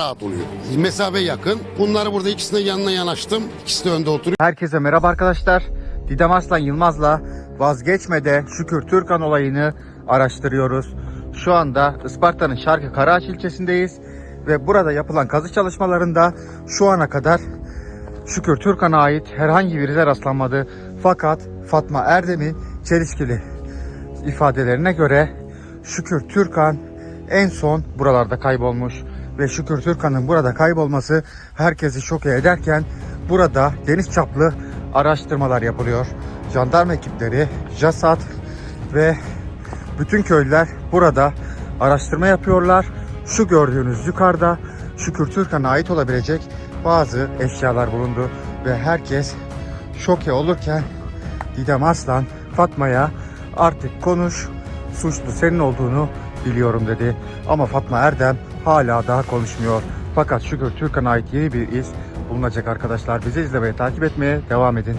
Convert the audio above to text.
rahat oluyor. Mesafe yakın. Bunları burada ikisine yanına yanaştım. İkisi de önde oturuyor. Herkese merhaba arkadaşlar. Didem Arslan Yılmaz'la vazgeçmede Şükür Türkan olayını araştırıyoruz. Şu anda Isparta'nın Şarkı Karaağaç ilçesindeyiz ve burada yapılan kazı çalışmalarında şu ana kadar Şükür Türkan'a ait herhangi bir ize rastlanmadı. Fakat Fatma Erdem'in çelişkili ifadelerine göre Şükür Türkan en son buralarda kaybolmuş ve Şükür Türkan'ın burada kaybolması herkesi şoke ederken burada geniş çaplı araştırmalar yapılıyor. Jandarma ekipleri, JASAT ve bütün köylüler burada araştırma yapıyorlar. Şu gördüğünüz yukarıda Şükür Türkan'a ait olabilecek bazı eşyalar bulundu ve herkes şoke olurken Didem Arslan Fatma'ya artık konuş suçlu senin olduğunu biliyorum dedi. Ama Fatma Erdem hala daha konuşmuyor. Fakat Şükür Türkan'a ait yeni bir iz bulunacak arkadaşlar. Bizi izlemeye takip etmeye devam edin.